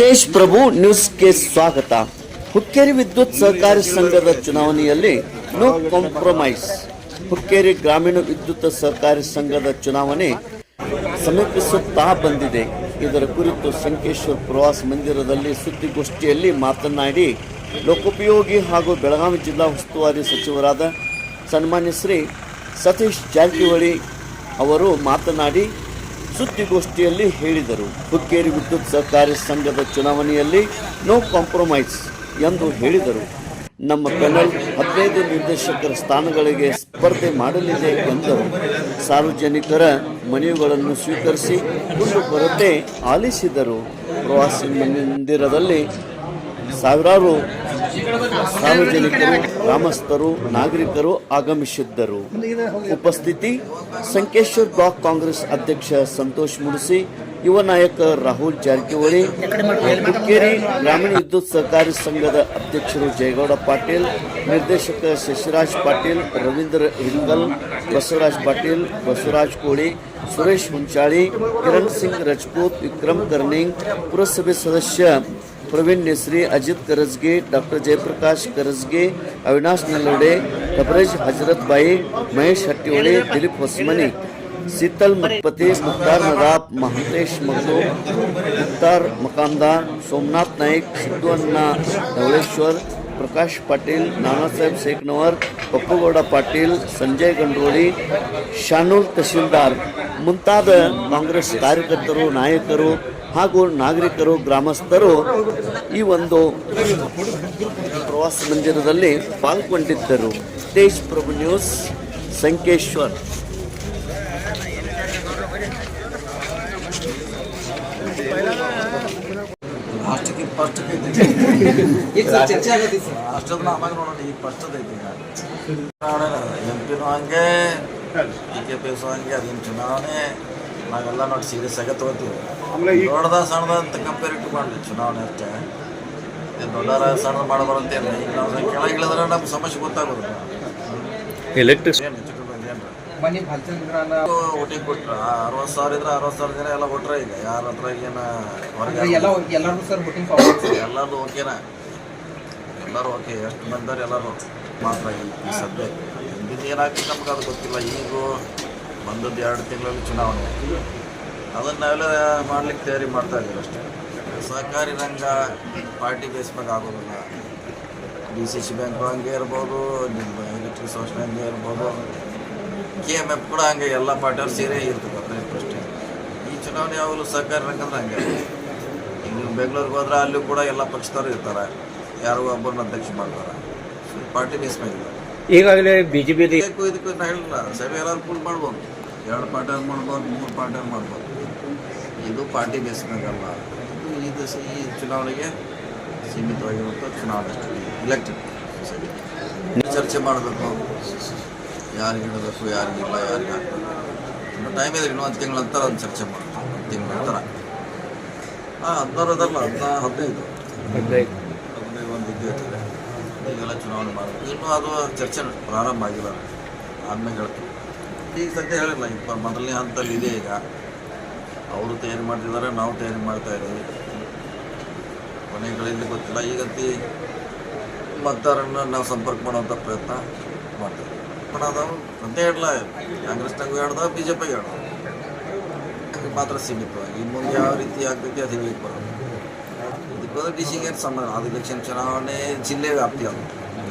ತೇಜ್ ಪ್ರಭು ನ್ಯೂಸ್ಗೆ ಸ್ವಾಗತ. ಹುಕ್ಕೇರಿ ವಿದ್ಯುತ್ ಸಹಕಾರಿ ಸಂಘದ ಚುನಾವಣೆಯಲ್ಲಿ ನೋ ಕಾಂಪ್ರಮೈಸ್. ಹುಕ್ಕೇರಿ ಗ್ರಾಮೀಣ ವಿದ್ಯುತ್ ಸಹಕಾರಿ ಸಂಘದ ಚುನಾವಣೆ ಸಮೀಪಿಸುತ್ತಾ ಬಂದಿದೆ. ಇದರ ಕುರಿತು ಸಂಕೇಶ್ವರ್ ಪ್ರವಾಸ ಮಂದಿರದಲ್ಲಿ ಸುದ್ದಿಗೋಷ್ಠಿಯಲ್ಲಿ ಮಾತನಾಡಿ, ಲೋಕೋಪಯೋಗಿ ಹಾಗೂ ಬೆಳಗಾವಿ ಜಿಲ್ಲಾ ಉಸ್ತುವಾರಿ ಸಚಿವರಾದ ಸನ್ಮಾನ್ಯ ಶ್ರೀ ಸತೀಶ್ ಜಾರಕಿಹೊಳಿ ಅವರು ಮಾತನಾಡಿ ಸುದ್ದಿಗೋಷ್ಠಿಯಲ್ಲಿ ಹೇಳಿದರು. ಹುಕ್ಕೇರಿ ವಿದ್ಯುತ್ ಸಹಕಾರಿ ಸಂಘದ ಚುನಾವಣೆಯಲ್ಲಿ ನೋ ಕಾಂಪ್ರಮೈಸ್ ಎಂದು ಹೇಳಿದರು. ನಮ್ಮ ಪೆನಲ್ ಹದಿನೈದು ನಿರ್ದೇಶಕರ ಸ್ಥಾನಗಳಿಗೆ ಸ್ಪರ್ಧೆ ಮಾಡಲಿದೆ ಎಂದರು. ಸಾರ್ವಜನಿಕರ ಮನವಿಗಳನ್ನು ಸ್ವೀಕರಿಸಿ ಕುಂದು ಕೊರತೆ ಆಲಿಸಿದರು. ಪ್ರವಾಸಿ ಮಂದಿರದಲ್ಲಿ ಸಾವಿರಾರು ಸಾರ್ವಜನಿಕರು, ಗ್ರಾಮಸ್ಥರು, ನಾಗರಿಕರು, ಆಗಮಿಸಿದ್ದರು. ಉಪಸ್ಥಿತಿ, ಸಂಕೇಶ್ವರ್ ಬ್ಲಾಕ್ ಕಾಂಗ್ರೆಸ್ ಅಧ್ಯಕ್ಷ ಸಂತೋಷ್ ಮುರ್ಸಿ ಯುವ ನಾಯಕ ರಾಹುಲ್ ಜಾರಕಿಹೊಳಿ, ಹುಕ್ಕೇರಿ ಗ್ರಾಮೀಣ ವಿದ್ಯುತ್ ಸಹಕಾರಿ ಸಂಘದ ಅಧ್ಯಕ್ಷರು ಜಯಗೌಡ ಪಾಟೀಲ್, ನಿರ್ದೇಶಕ ಶಶಿರಾಜ್ ಪಾಟೀಲ್, ರವೀಂದ್ರ ಹಿಂಗಲ್ ಬಸವರಾಜ್ ಪಾಟೀಲ್, ಬಸವರಾಜ್ ಕೋಳಿ, ಸುರೇಶ್ ಹುಂಚಾಳಿ, ಕಿರಣ್ ಸಿಂಗ್ ರಜಪೂತ್, ವಿಕ್ರಮ್ ಕರ್ನಿಂಗ್, ಪುರಸಭೆ ಸದಸ್ಯ ಪ್ರವೀಣ್ ನೆಸ್ರಿ ಅಜಿತ್ ಕರಜ್ಗೆ ಡಾಕ್ಟರ್ ಜಯಪ್ರಕಾಶ್ ಕರಜ್ಗೆ ಅವಿನಾಶ್ ನಲ್ಲೋಡೆ ಕಬರೇಜ್ ಹಜರತ್ ಬಾಯಿ ಮಹೇಶ್ ಹಟ್ಟಿಹೊಳೆ ದಿಲೀಪ್ ಹೊಸಮನಿ ಶೀತಲ್ ಮತ್ಪತಿ ಮುಕ್ತಾರ್ ನದಾಬ್ ಮಹಂತೇಶ್ ಮಗದು ಮುಕ್ತಾರ್ ಮಕಾಂದಾರ್ ಸೋಮನಾಥ್ ನಾಯ್ಕ್ ಸಿದ್ದು ಅಣ್ಣ ಧವಳೇಶ್ವರ್ ಪ್ರಕಾಶ್ ಪಾಟೀಲ್ ನಾನಾಸಾಹೇಬ್ ಶೇಖ್ನವರ್ ಪಪ್ಪುಗೌಡ ಪಾಟೀಲ್ ಸಂಜಯ್ ಗಂಡೋಳಿ ಶಾನೂರ್ ತಹಶೀಲ್ದಾರ್ ಮುಂತಾದ ಕಾಂಗ್ರೆಸ್ ಕಾರ್ಯಕರ್ತರು ನಾಯಕರು ಹಾಗೂ ನಾಗರಿಕರು ಗ್ರಾಮಸ್ಥರು ಈ ಒಂದು ಪ್ರವಾಸ ಮಂದಿರದಲ್ಲಿ ಪಾಲ್ಗೊಂಡಿದ್ದರು. ತೇಜ್ ಪ್ರಭು ನ್ಯೂಸ್ ಸಂಕೇಶ್ವರ್. ಅಷ್ಟಕ್ಕೆ ಫಸ್ಟ್ಗೆ ಈಗ ಚರ್ಚೆ ಆಗತ್ತೆ ಸರ್. ಅಷ್ಟೊಂದು ಆಮ್ಯಾಗ ನೋಡೋಣ ಈಗ ಫಸ್ಟದ ಐತಿ ಎಂ ಪಿನೂ ಹಂಗೆ ಬಿ ಕೆ ಪಿ ಹಂಗೆ ಅದೇನು ಚುನಾವಣೆ. ನಾವೆಲ್ಲ ನೋಡಿ ಸೀರಿಯಸ್ ಆಗಿ ತಗೋತೀವಿ ದೊಡ್ಡದ ಸಣ್ಣದ ಅಂತ ಕಂಪೇರ್ ಮಾಡಲಿ ಚುನಾವಣೆ ಅಷ್ಟೇ. ದೊಡ್ಡರ ಸಣ್ಣ ಮಾಡಬಾರಂತೇನು ಈಗ ನಾವು ಕೆಳಗಿಳಿದ್ರೆ ನಮ್ಗೆ ನಮ್ಮ ಸಮಸ್ಯೆ ಗೊತ್ತಾಗೋದು ಎಲೆಕ್ಟ್ರಿಕ್ ಏನು ಓಟಿಂಗ್ ಕೊಟ್ರು. ಅರವತ್ತು ಸಾವಿರ ಇದ್ರೆ ಅರವತ್ತು ಸಾವಿರ ಜನ ಎಲ್ಲ ಕೊಟ್ರೆ ಈಗ. ಯಾರ ಹತ್ರ ಏನು ಹೊರಗೆ ಓಕೆನ ಎಲ್ಲರಿಗೂ ಸರ್ ಎಲ್ಲರೂ ಓಕೆನಾ ಎಲ್ಲರೂ ಓಕೆ ಎಷ್ಟು ಬಂದಾರೆ ಎಲ್ಲರೂ ಮಾತ್ರ ಈ ಸದ್ಯ ಹಿಂದಿನ ಏನಾಗ್ತದೆ ನಮ್ಗೆ ಅದು ಗೊತ್ತಿಲ್ಲ. ಈಗ ಬಂದದ್ದು ಎರಡು ತಿಂಗಳಲ್ಲಿ ಚುನಾವಣೆ. ಅದನ್ನು ನಾವೆಲ್ಲ ಮಾಡ್ಲಿಕ್ಕೆ ತಯಾರಿ ಮಾಡ್ತಾ ಇದ್ದೀವಿ ಅಷ್ಟೇ. ಸಹಕಾರಿ ರಂಗ ಪಾರ್ಟಿ ಬೇಸ್ ಮೇಲೆ ಆಗೋದಿಲ್ಲ. ಡಿ ಸಿ ಸಿ ಬ್ಯಾಂಕು ಹಂಗೆ ಇರ್ಬೋದು, ನಿಮ್ಮ ಎಲೆಕ್ಟ್ರಿಕ್ ಸೋಷನ್ ಹಂಗೆ ಇರ್ಬೋದು. ಕೆ ಎಂ ಎಫ್ ಕೂಡ ಹಂಗೆ ಎಲ್ಲ ಪಾರ್ಟಿಯವ್ರು ಸೀರೆ ಇರ್ತದೆ ಹದಿನೈದು ಅಷ್ಟೇ ಈ ಚುನಾವಣೆ ಯಾವಾಗಲೂ ಸಹಕಾರಿ ರಂಗ ಅಂದ್ರೆ ಹಂಗೆ. ಈಗ ಬೆಂಗಳೂರಿಗೆ ಹೋದ್ರೆ ಅಲ್ಲೂ ಕೂಡ ಎಲ್ಲ ಪಕ್ಷದವರು ಇರ್ತಾರೆ. ಯಾರೋ ಒಬ್ಬರನ್ನ ಅಧ್ಯಕ್ಷ ಮಾಡ್ತಾರೆ. ಪಾರ್ಟಿ ಬೇಸ್ ಮೇಲೆ ಈಗಾಗಲೇ ಬಿಜೆಪಿ ಇದಕ್ಕೂ ಇದಕ್ಕೂ ನಾ ಹೇಳಿಲ್ಲ ಸಭೆ ಎಲ್ಲರೂ ಫುಲ್ ಮಾಡ್ಬೋದು. ಎರಡು ಪಾರ್ಟಿ ಮಾಡ್ಬೋದು ಮೂರು ಪಾರ್ಟಿ ಮಾಡ್ಬೋದು. ಇದು ಪಾರ್ಟಿ ಬೇಸ್ ಇದು ಇದು ಸ- ಈ ಚುನಾವಣೆಗೆ ಸೀಮಿತವಾಗಿರುವಂಥ ಚುನಾವಣೆ ಇಲೆಕ್ಷನ್ ಚರ್ಚೆ ಮಾಡಬೇಕು. ಯಾರಿಗೆ ಇಡಬೇಕು ಯಾರಿಗಿಲ್ಲ ಯಾರಿಗೆ ಹಾಕ್ಬೇಕು ಇನ್ನು ಟೈಮ್ ಇದೆ ಇನ್ನೊಂದು ತಿಂಗಳ ನಂತರ ಒಂದು ಚರ್ಚೆ ಮಾಡ್ತೀವಿ ಒಂದು ತಿಂಗಳ ನಂತರ. ಹಾಂ ಹದಿನಾರು ಅದಲ್ಲ ಹದಿನಾ ಹದಿನೈದು. ಹದಿನೈದು. ಈಗೆಲ್ಲ ಚುನಾವಣೆ ಮಾಡಬೇಕು. ಇನ್ನೂ ಅದು ಚರ್ಚೆ ಪ್ರಾರಂಭ ಆಗಿಲ್ಲ. ಆದ್ಮೇಲೆ ಹೇಳ್ತೀವಿ ಈಗ ಸದ್ಯ ಹೇಳಿಲ್ಲ ಇಪ್ಪ ಮೊದಲನೇ ಹಂತದಲ್ಲಿ ಇದೆ ಈಗ. ಅವರು ತಯಾರಿ ಮಾಡ್ತಿದ್ದಾರೆ, ನಾವು ತಯಾರಿ ಮಾಡ್ತಾ ಇದ್ದೀವಿ. ಕೊನೆಗಳಲ್ಲಿ ಗೊತ್ತಿಲ್ಲ. ಈಗಂತಿ ಮತದಾರನ್ನು ನಾವು ಸಂಪರ್ಕ ಮಾಡುವಂಥ ಪ್ರಯತ್ನ ಮಾಡ್ತೀವಿ ಬಟ್ ಅದು ಅಂತ ಹೇಳಲ್ಲ. ಕಾಂಗ್ರೆಸ್ನಾಗೂ ಹೇಳ್ದ ಬಿ ಜೆ ಪಿಗೆ ಹೇಳ್ದ ಮಾತ್ರ ಸೀಮಿತವಾಗಿ. ಇನ್ನು ಮುಂದೆ ಯಾವ ರೀತಿ ಆಗ್ತೈತಿ ಅದು ಹೇಳಲಿಕ್ಕೆ ಬರೋದು ಇದಕ್ಕೆ ಡಿ ಸಿಗೆ ಸಂಬಂಧ ಅದು ಎಲೆಕ್ಷನ್ ಚುನಾವಣೆ, ಜಿಲ್ಲೆ ವ್ಯಾಪ್ತಿ ಅದು.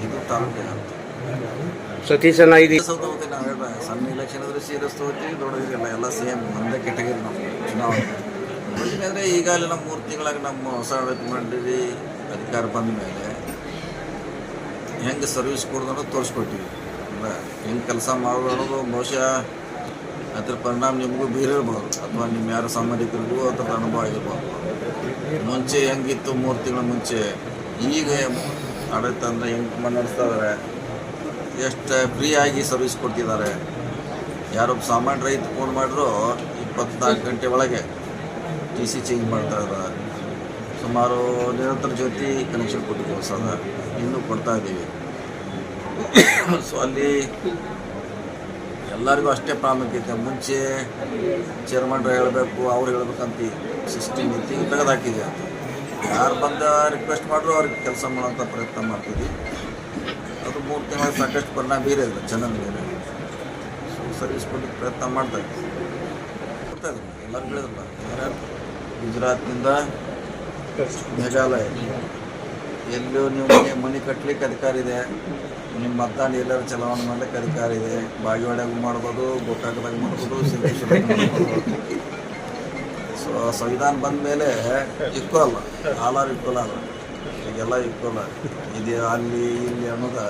ಇದು ತಾಲೂಕಿನ ವ್ಯಾಪ್ತಿ ಸತೀಶ್ ಅಣ್ಣ ಇದು ತಗೋತೀವಿ ನಾವು ಹೇಳ್ದ ಸಣ್ಣ ಇಲೆಕ್ಷನ್ ಇದ್ರೆ ಸೀರಿಯಸ್ ಹೋಗ್ತೀವಿ ದೊಡ್ಡದಿರಲ್ಲ ಎಲ್ಲ ಸೇಮ್ ಒಂದೇ ಕೆಟಗರಿ ನಮ್ಮ ಚುನಾವಣೆ. ಯಾಕಂದರೆ ಈಗಾಗಲೇ ನಮ್ಮ ಮೂರು ತಿಂಗಳಾಗ ನಮ್ಮ ಹೊಸ ಮಂಡಳಿ ಅಧಿಕಾರ ಬಂದ ಮೇಲೆ ಹೆಂಗೆ ಸರ್ವಿಸ್ ಕೊಡೋದನ್ನು ತೋರಿಸ್ಕೊಟ್ಟಿವಿ. ಅಂದ್ರೆ ಹೆಂಗೆ ಕೆಲಸ ಮಾಡೋದು ಅನ್ನೋದು ಬಹುಶಃ ಅದ್ರ ಪರಿಣಾಮ ನಿಮಗೂ ಬೀರಿರ್ಬೋದು. ಅಥವಾ ನಿಮ್ಮ ಯಾರ ಸಂಬಂಧಿಕರಿಗೂ ಅದ್ರ ಅನುಭವ ಆಗಿರ್ಬೋದು. ಮುಂಚೆ ಹೆಂಗಿತ್ತು ಮೂರು ತಿಂಗಳ ಮುಂಚೆ ಈಗ ಆಡಳಿತ ಅಂದರೆ ಹೆಂಗೆ ನಡೆಸ್ತಾ ಇದ್ದಾರೆ ಎಷ್ಟು ಫ್ರೀಯಾಗಿ ಸರ್ವಿಸ್ ಕೊಡ್ತಿದ್ದಾರೆ ಯಾರೊಬ್ಬ ಸಾಮಾನ್ಯ ರೈತ ಫೋನ್ ಮಾಡಿದ್ರು, ಇಪ್ಪತ್ನಾಲ್ಕು ಗಂಟೆ ಒಳಗೆ ಟಿ ಸಿ ಚೇಂಜ್ ಮಾಡ್ತಾ ಇದ್ದಾರೆ ಸುಮಾರು ನಿರಂತರ ಜ್ಯೋತಿ ಕನೆಕ್ಷನ್ ಕೊಟ್ಟಿದ್ದೀವಿ ಹೊಸದ. ಇನ್ನೂ ಕೊಡ್ತಾ ಇದ್ದೀವಿ. ಸೊ ಅಲ್ಲಿ ಎಲ್ಲರಿಗೂ ಅಷ್ಟೇ ಪ್ರಾಮುಖ್ಯತೆ. ಮುಂಚೆ ಚೇರ್ಮನ್ರು ಹೇಳಬೇಕು, ಅವ್ರು ಹೇಳಬೇಕಂತ ಸಿಸ್ಟಮ್ ಇತ್ತು ತೆಗೆದಾಕಿದೆ. ಅಂತ ಯಾರು ಬಂದ ರಿಕ್ವೆಸ್ಟ್ ಮಾಡಿದ್ರು ಅವ್ರಿಗೆ ಕೆಲಸ ಮಾಡೋಂಥ ಪ್ರಯತ್ನ ಮಾಡ್ತೀವಿ. ಅದು ಮೂರು ತಿಂಗಳ ಸಾಕಷ್ಟು ಪರಿಣಾಮ ಬೇರೆ ಇಲ್ಲ ಚೆನ್ನಾಗಿ ಬೇರೆ ಸೊ ಸರ್ವಿಸ್ ಕೊಡಲಿಕ್ಕೆ ಪ್ರಯತ್ನ ಮಾಡ್ತಾ ಇದ್ದೀವಿ ಕೊಡ್ತಾ ಎಲ್ಲರೂ ಹೇಳಿದ್ರಲ್ಲ ಯಾರು ಗುಜರಾತ್ನಿಂದ ಮೇಘಾಲಯ. ಎಲ್ಲೂ ನೀವು ಮನೆ ಮನೆ ಕಟ್ಟಲಿಕ್ಕೆ ಅಧಿಕಾರ ಇದೆ. ನಿಮ್ಮ ಮತದಾನ ಎಲ್ಲರೂ ಚಲಾವಣೆ ಮಾಡ್ಲಿಕ್ಕೆ ಅಧಿಕಾರ ಇದೆ. ಬಾಗಿವಾಡ್ಯಾಗೂ ಮಾಡ್ಬೋದು, ಗೋಕಾಕದಾಗ ಮಾಡ್ಬೋದು ಸಿದ್ದೇಶ್ವರ ಸಂವಿಧಾನ ಬಂದ ಮೇಲೆ ಈಕ್ವಲ್ ಆಲ್ ಆರ್ ಈಕ್ವಲ್ ಅಲ್ಲ. ಈಗೆಲ್ಲ ಈಕ್ವಲ್ ಇದು ಅಲ್ಲಿ, ಇಲ್ಲಿ ಅನ್ನೋದು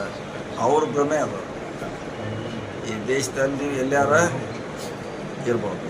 ಅವ್ರ ಭ್ರಮೆ ಅದು. ಈ ದೇಶದಲ್ಲಿ ಎಲ್ಲಾರ ಇರ್ಬೋದು.